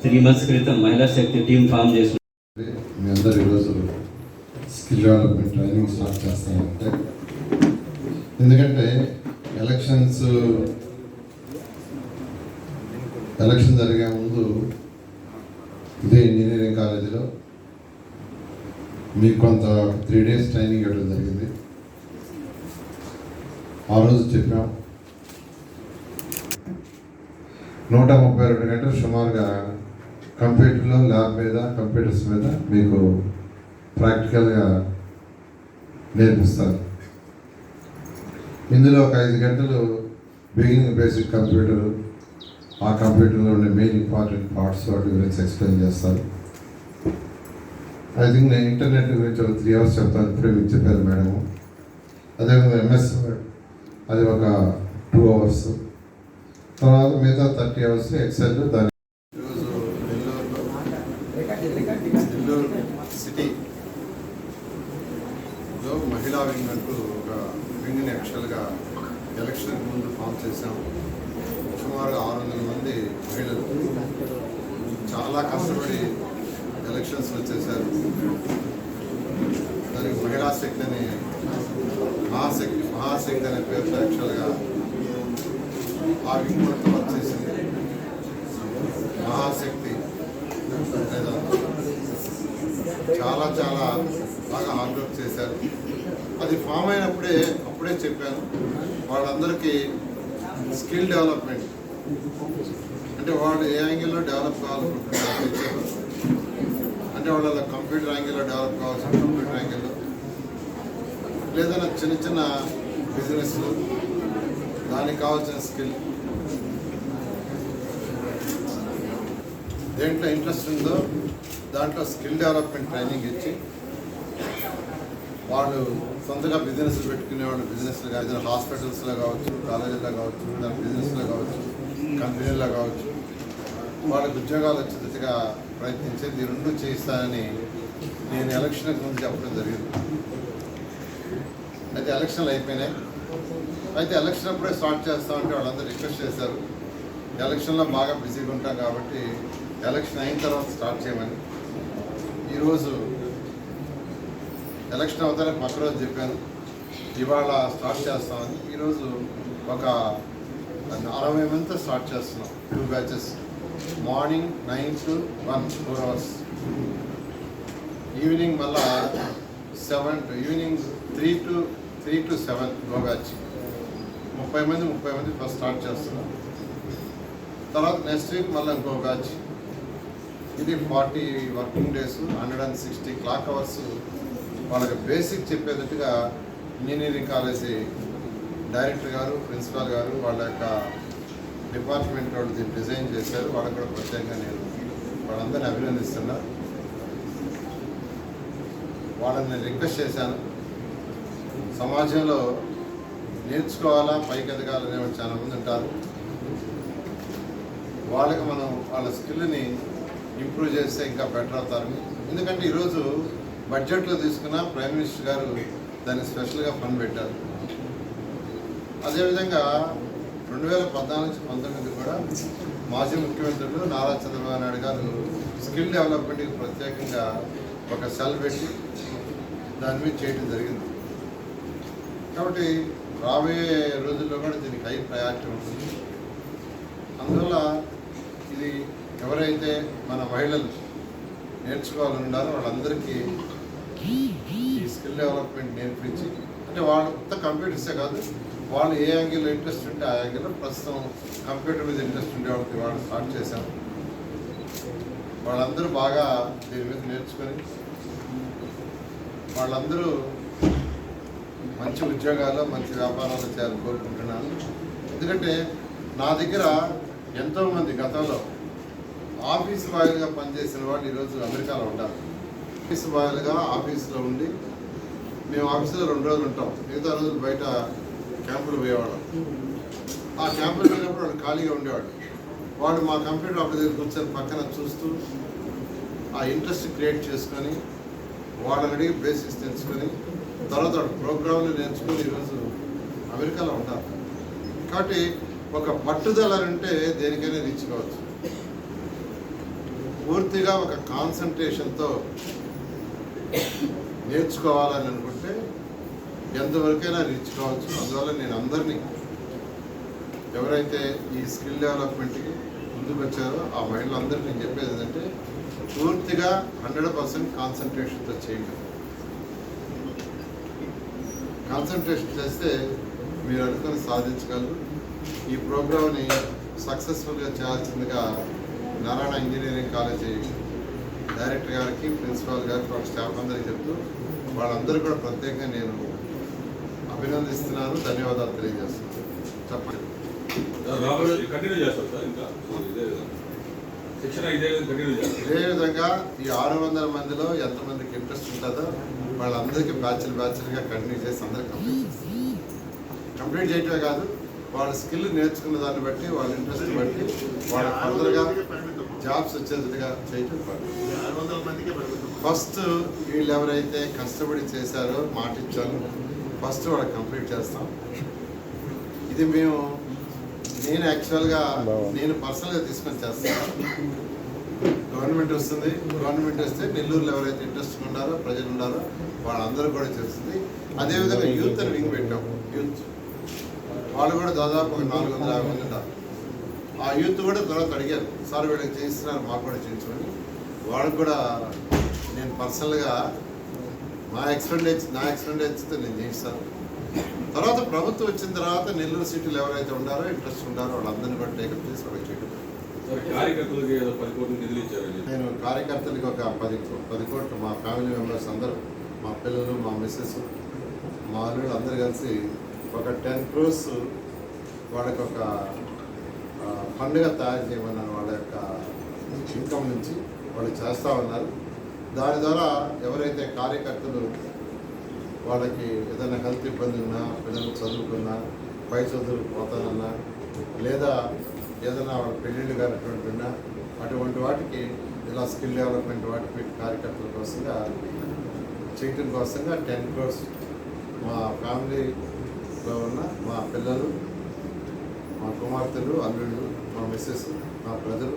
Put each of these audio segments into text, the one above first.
Three months క్రితం మహిళా శక్తి team form చేసిన మీ అందరు ఈరోజు స్కిల్ డెవలప్మెంట్ ట్రైనింగ్ స్టార్ట్ చేస్తామంటే ఎందుకంటే ఎలక్షన్స్ ఎలక్షన్ జరిగే ముందు ఇదే ఇంజనీరింగ్ కాలేజీలో మీకు కొంత త్రీ డేస్ ట్రైనింగ్ ఇవ్వడం జరిగింది. ఆ రోజు చెప్పాం. నూట ముప్పై రెండు గంటలు సుమారుగా కంప్యూటర్లో ల్యాబ్ మీద కంప్యూటర్స్ మీద మీకు ప్రాక్టికల్గా నేర్పిస్తారు. ఇందులో ఒక ఐదు గంటలు బిగినింగ్ బేసిక్ కంప్యూటర్. ఆ కంప్యూటర్లో ఉండే మెయిన్ ఇంపార్టెంట్ పార్ట్స్ వాటి గురించి ఎక్స్ప్లెయిన్ చేస్తారు. ఐ థింక్ నేను ఇంటర్నెట్ గురించి ఒక త్రీ అవర్స్ చెప్తాను ఇప్పుడే మీకు చెప్పారు మేడం అదేవిధంగా ఎంఎస్ వర్డ్ అది ఒక టూ అవర్స్. తర్వాత మిగతా థర్టీ అవర్స్ ఎక్సెల్ దాని ఈరోజు నెల్లూరులో నెల్లూరు సిటీలో మహిళా వింగ్ అంటూ ఒక వింగ్ని యాక్చువల్గా ఎలక్షన్ ముందు ఫామ్ చేశాము సుమారు ఆరు వందల మంది చాలా కష్టపడి ఎలక్షన్స్ వచ్చేసారు. దానికి మహిళా శక్తి అని మహాశక్తి మహాశక్తి అనే పేరుతో యాక్చువల్గా ఆ విజ్ఞప్తి వచ్చేసింది మహాశక్తి. లేదా చాలా చాలా బాగా హార్డ్ వర్క్ చేశారు. అది ఫామ్ అయినప్పుడే అప్పుడే చెప్పాను. వాళ్ళందరికీ స్కిల్ డెవలప్మెంట్ అంటే వాళ్ళు ఏ యాంగిల్లో డెవలప్ కావాలనుకుంటున్నారు? అంటే వాళ్ళ కంప్యూటర్ యాంగిల్లో డెవలప్ కావాల్సిన కంప్యూటర్ యాంగిల్లో లేదా చిన్న చిన్న బిజినెస్లు దానికి కావాల్సిన స్కిల్ దేంట్లో ఇంట్రెస్ట్ ఉందో దాంట్లో స్కిల్ డెవలప్మెంట్ ట్రైనింగ్ ఇచ్చి వాళ్ళు సొంతగా బిజినెస్ పెట్టుకునే వాళ్ళు బిజినెస్లు కావచ్చు హాస్పిటల్స్లో కావచ్చు కాలేజీలో కావచ్చు లేదా బిజినెస్లో కావచ్చు కంపెనీల్లో కావచ్చు. వాళ్ళకి ఉద్యోగాలు వచ్చేట్టుగా ప్రయత్నించేది రెండు చేయిస్తానని నేను ఎలక్షన్కి ముందు చెప్పడం జరిగింది. అయితే ఎలక్షన్లు అయిపోయినాయి. అయితే ఎలక్షన్ అప్పుడే స్టార్ట్ చేస్తామంటే వాళ్ళందరూ రిక్వెస్ట్ చేశారు. ఎలక్షన్లో బాగా బిజీగా ఉంటాం కాబట్టి ఎలక్షన్ అయిన తర్వాత స్టార్ట్ చేయమని. ఈరోజు ఎలక్షన్ అవుతానే పక్క రోజు చెప్పాను. ఇవాళ స్టార్ట్ చేస్తామని. ఈరోజు ఒక అరవై మందితో స్టార్ట్ చేస్తున్నాం. Two batches. Morning nine to one four hours. Evening మళ్ళా seven to evening three to three to seven go batch ముప్పై మంది ముప్పై మంది ఫస్ట్ స్టార్ట్ చేస్తున్నాం తర్వాత నెక్స్ట్ వీక్ మళ్ళీ ఇంకో బ్యాచ్ ఇది forty working days hundred and sixty clock hours వాళ్ళకి బేసిక్ చెప్పేటట్టుగా ఇంజనీరింగ్ కాలేజీ డైరెక్టర్ గారు ప్రిన్సిపాల్ గారు వాళ్ళ యొక్క డిపార్ట్మెంట్ వాళ్ళు దీన్ని డిజైన్ చేశారు వాళ్ళకి కూడా ప్రత్యేకంగా నేను వాళ్ళందరినీ అభినందిస్తున్నా. వాళ్ళని నేను రిక్వెస్ట్ చేశాను. సమాజంలో నేర్చుకోవాలా పైకి ఎదగాలనే వాళ్ళు చాలా మంది ఉంటారు. వాళ్ళకి మనం వాళ్ళ స్కిల్ని ఇంప్రూవ్ చేస్తే ఇంకా బెటర్ అవుతారని. ఎందుకంటే ఈరోజు బడ్జెట్లో తీసుకున్న ప్రైమ్ మినిస్టర్ గారు దాన్ని స్పెషల్గా ఫండ్ పెట్టారు. అదేవిధంగా రెండు వేల పద్నాలుగు నుంచి పంతొమ్మిది కూడా మాజీ ముఖ్యమంత్రులు నారా చంద్రబాబు నాయుడు గారు స్కిల్ డెవలప్మెంట్కి ప్రత్యేకంగా ఒక సెల్ పెట్టి దాని మీద చేయడం జరిగింది. కాబట్టి రాబోయే రోజుల్లో కూడా దీనికి హై ప్రయారిటీ ఉంటుంది. అందువల్ల ఇది ఎవరైతే మన మహిళలు నేర్చుకోవాలని ఉన్నారో వాళ్ళందరికీ ఈ స్కిల్ డెవలప్మెంట్ నేర్పించి అంటే వాళ్ళు కొత్త కంప్యూటర్సే కాదు వాళ్ళు ఏ యాంగిల్లో ఇంట్రెస్ట్ ఉంటే ఆ యాంగిల్లో ప్రస్తుతం కంప్యూటర్ మీద ఇంట్రెస్ట్ ఉండే వాళ్ళకి వాళ్ళు స్టార్ట్ చేశాం. వాళ్ళందరూ బాగా దీని మీద నేర్చుకొని వాళ్ళందరూ మంచి ఉద్యోగాలు మంచి వ్యాపారాలు చేయాలని కోరుకుంటున్నాను. ఎందుకంటే నా దగ్గర ఎంతోమంది గతంలో ఆఫీస్ బాయ్లుగా పనిచేసిన వాళ్ళు ఈరోజు అమెరికాలో ఉంటారు. ఆఫీస్ బాయ్లుగా ఆఫీస్లో ఉండి మేము ఆఫీసులో రెండు రోజులు ఉంటాం. మిగతా రోజులు బయట క్యాంపులు పోయేవాళ్ళం. ఆ క్యాంపులు పోయినప్పుడు వాళ్ళు ఖాళీగా ఉండేవాడు. వాడు మా కంప్యూటర్ ఆఫీస్ దగ్గర కూర్చొని పక్కన చూస్తూ ఆ ఇంట్రెస్ట్ క్రియేట్ చేసుకొని వాళ్ళని అడిగి బేసిక్స్ తెలుసుకొని తర్వాత వాడు ప్రోగ్రాంలు నేర్చుకొని ఈరోజు అమెరికాలో ఉంటారు. కాబట్టి ఒక పట్టుదల అంటే దేనికైనా రీచ్ కావచ్చు. పూర్తిగా ఒక కాన్సన్ట్రేషన్తో నేర్చుకోవాలని అనుకుంటే ఎంతవరకైనా నేర్చుకోవచ్చు అందువల్ల నేను అందరినీ ఎవరైతే ఈ స్కిల్ డెవలప్మెంట్కి ముందుకు వచ్చారో ఆ మహిళలందరూ నేను చెప్పేది ఏంటంటే పూర్తిగా హండ్రెడ్ పర్సెంట్ కాన్సన్ట్రేషన్తో చేయండి. కాన్సన్ట్రేషన్ చేస్తే మీరు అనుకుని సాధించగలరు. ఈ ప్రోగ్రామ్ని సక్సెస్ఫుల్గా చేయాల్సిందిగా నారాయణ ఇంజనీరింగ్ కాలేజీ డైరెక్టర్ గారికి ప్రిన్సిపాల్ గారికి ఒక స్టాఫ్ అందరికీ చెప్తూ వాళ్ళందరూ కూడా ప్రత్యేకంగా నేను అభినందిస్తున్నాను ధన్యవాదాలు తెలియజేస్తున్నాను చెప్పండి. రాబోయే కంటిన్యూ చేస్తాం సార్ ఇంకా. ఇదే విధంగా. శిక్షణ ఇదే విధంగా కంటిన్యూ చేస్తాం. ఇదే విధంగా ఈ ఆరు వందల మందిలో ఎంతమందికి ఇంట్రెస్ట్ ఉంటుందో వాళ్ళందరికీ బ్యాచ్లు బ్యాచ్లుగా కంటిన్యూ చేసి అందరికి కంప్లీట్ చేస్తాం. కంప్లీట్ చేయటమే కాదు వాళ్ళ స్కిల్ నేర్చుకున్న దాన్ని బట్టి వాళ్ళ ఇంట్రెస్ట్ బట్టి వాళ్ళ ఫర్దర్గా జాబ్స్ వచ్చేట్టుగా చేయటం ఫస్ట్ వీళ్ళు ఎవరైతే కష్టపడి చేశారో మాట ఇచ్చారో ఫస్ట్ వాళ్ళకి కంప్లీట్ చేస్తాం. ఇది మేము నేను యాక్చువల్గా నేను పర్సనల్గా తీసుకొని చేస్తాను గవర్నమెంట్ వస్తుంది. గవర్నమెంట్ వస్తే నెల్లూరులో ఎవరైతే ఇంట్రెస్ట్ ఉన్నారో ప్రజలు ఉన్నారో వాళ్ళందరూ కూడా చేస్తుంది అదేవిధంగా యూత్ అని వింగ్ పెట్టాం. యూత్ వాళ్ళు కూడా దాదాపు ఒక నాలుగు వందల యాభై మంది ఉన్నారు ఆ యూత్ కూడా తర్వాత అడిగారు సార్ వీళ్ళకి చేయిస్తున్నారు మాకు కూడా చేయించమని. వాళ్ళకి కూడా నేను పర్సనల్గా నా ఎక్స్పెండేజ్ నా ఎక్స్పెండేజ్తో నేను చేయిస్తాను. తర్వాత ప్రభుత్వం వచ్చిన తర్వాత నెల్లూరు సిటీలో ఎవరైతే ఉన్నారో ఇంట్రెస్ట్ ఉన్నారో వాళ్ళందరినీ కూడా టేకప్ చేసి వాళ్ళకి చేయడం. నేను కార్యకర్తలకి ఒక పది పది కోట్లు మా ఫ్యామిలీ మెంబర్స్ అందరూ మా పిల్లలు మా మిస్సెస్ మా అల్లుడు అందరూ కలిసి ఒక టెన్ క్రోర్స్ వాళ్ళకి ఒక పండుగ తయారు చేయమన్నారు. వాళ్ళ యొక్క ఇన్కమ్ నుంచి వాళ్ళు చేస్తూ ఉన్నారు. దాని ద్వారా ఎవరైతే కార్యకర్తలు వాళ్ళకి ఏదైనా హెల్త్ ఇబ్బంది ఉన్నా పిల్లలు చదువుకున్నా పై చదువులు పోతానన్నా లేదా ఏదైనా వాళ్ళ పెళ్ళిళ్ళు కానటువంటి ఉన్నా అటువంటి వాటికి ఇలా స్కిల్ డెవలప్మెంట్ వాటికి కార్యకర్తల కోసంగా చేయటం కోసంగా టెన్ క్రోర్స్ మా ఫ్యామిలీలో ఉన్న మా పిల్లలు మా కుమార్తెలు అల్లుళ్ళు మా మిస్సెస్ మా బ్రదరు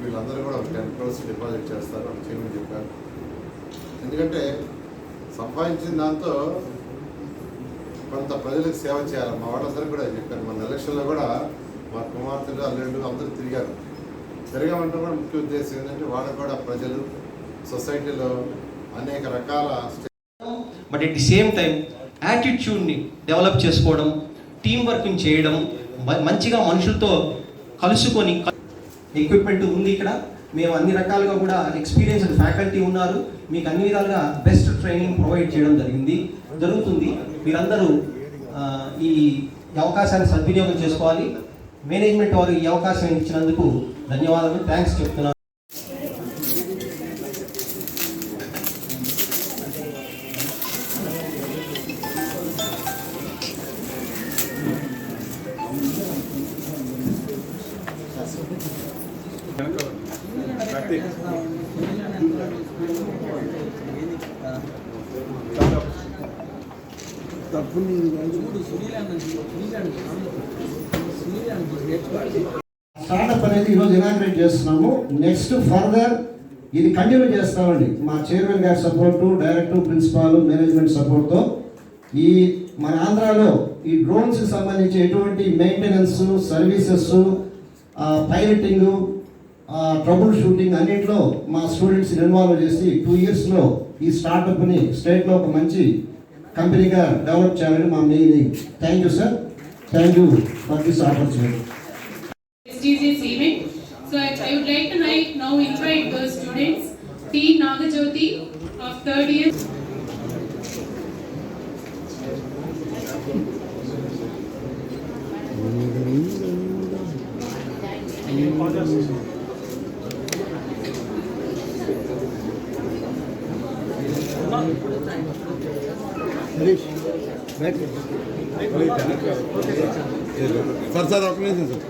వీళ్ళందరూ కూడా ఒక టెన్ క్రోర్స్ డిపాజిట్ చేస్తారు అని చేయమని చెప్పారు. ఎందుకంటే సంపాదించిన దాంతో కొంత ప్రజలకు సేవ చేయాలి. మా వాళ్ళందరూ కూడా చెప్పారు. మన ఎలక్షన్లో కూడా మా కుమార్తెలు అల్లుళ్ళు అందరూ తిరిగారు. తిరగమంటే కూడా ముఖ్య ఉద్దేశం ఏంటంటే వాళ్ళకు కూడా ప్రజలు సొసైటీలో అనేక రకాల but at the same time యాటిట్యూడ్ని develop చేసుకోవడం టీం వర్క్ని చేయడం మంచిగా మనుషులతో కలుసుకొని ఎక్విప్మెంట్ ఉంది ఇక్కడ. మేము అన్ని రకాలుగా కూడా ఎక్స్పీరియన్స్డ్ ఫ్యాకల్టీ ఉన్నారు. మీకు అన్ని విధాలుగా బెస్ట్ ట్రైనింగ్ ప్రొవైడ్ చేయడం జరిగింది. జరుగుతుంది. మీరందరూ ఈ అవకాశాన్ని సద్వినియోగం చేసుకోవాలి. మేనేజ్మెంట్ వారు ఈ అవకాశం ఇచ్చినందుకు ధన్యవాదాలు థ్యాంక్స్ చెప్తున్నాను. స్టార్టప్ అనేది ఈరోజు ఇనాగ్రేట్ చేస్తున్నాము. నెక్స్ట్ ఫర్దర్ ఇది కంటిన్యూ చేస్తామండి. మా చైర్మన్ గారి సపోర్టు డైరెక్టర్ ప్రిన్సిపాల్ మేనేజ్మెంట్ సపోర్ట్తో ఈ మన ఆంధ్రాలో ఈ డ్రోన్స్ సంబంధించి ఎటువంటి maintenance services piloting troubleshooting అన్నింటిలో మా స్టూడెంట్స్ ఇన్వాల్వ్ చేసి టూ ఇయర్స్లో ఈ స్టార్టప్ని స్టేట్లో ఒక మంచి కంపెనీగా డెవలప్ చేయాలని మా main thank you sir thank you for this opportunity. So I, would like to now invite the students, T. Nagajyoti of third year. Sir sir ఒక నిమిషం సార్